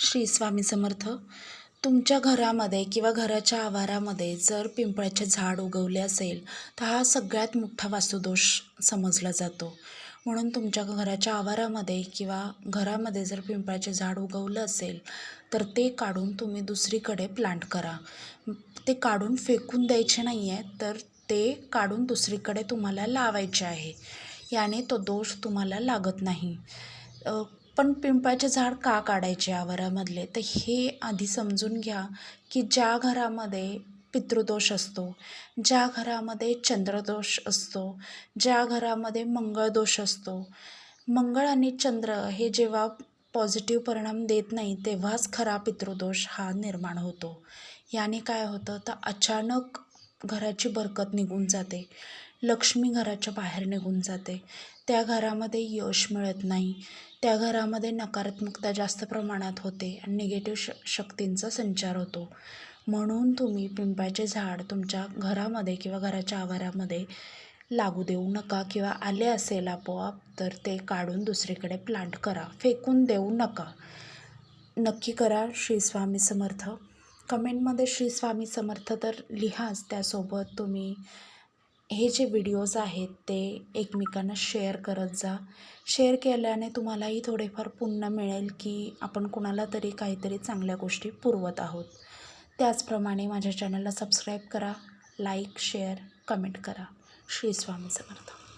श्री स्वामी समर्थ तुमच्या घरामध्ये किंवा घराच्या आवारामध्ये जर पिंपळाचे झाड उगवले असेल तर हा सगळ्यात मोठा वास्तुदोष समजला जातो. म्हणून तुमच्या घराच्या आवारामध्ये किंवा घरामध्ये जर पिंपळाचे झाड उगवलं असेल तर ते काढून तुम्ही दुसरीकडे प्लांट करा. ते काढून फेकून द्यायचे नाही आहे तर ते काढून दुसरीकडे तुम्हाला लावायचे आहे. याने तो दोष तुम्हाला लागत नाही. पण पिंपळाचे झाड का काढायचे आवारामधले? तर हे आधी समजून घ्या की ज्या घरामध्ये पितृदोष असतो ज्या घरामध्ये चंद्रदोष असतो ज्या घरामध्ये मंगळदोष असतो मंगळ आणि चंद्र हे जेव्हा पॉझिटिव्ह परिणाम देत नाही तेव्हाच खरा पितृदोष हा निर्माण होतो. याने काय होतं? तर अचानक घराची बरकत निघून जाते. लक्ष्मी घराच्या बाहेर निघून जाते. त्या घरामध्ये यश मिळत नाही. त्या घरामध्ये नकारात्मकता जास्त प्रमाणात होते आणि निगेटिव्ह श शक्तींचा संचार होतो. म्हणून तुम्ही पिंपाचे झाड तुमच्या घरामध्ये किंवा घराच्या आवारामध्ये लागू देऊ नका किंवा आले असेल आपोआप तर ते काढून दुसरीकडे प्लांट करा. फेकून देऊ नका. नक्की करा. श्री स्वामी समर्थ. कमेंटमध्ये श्री स्वामी समर्थ तर लिहाच त्यासोबत तुम्ही. हे जे व्हिडिओज आहेत ते एकमेकांना शेअर करत जा. शेअर केल्याने तुम्हालाही थोडेफार पुण्य मिळेल की आपण कुणाला तरी काहीतरी चांगल्या गोष्टी पुरवत आहोत. त्याचप्रमाणे माझ्या चॅनलला सबस्क्राईब करा लाईक शेअर कमेंट करा. श्री स्वामी समर्थ.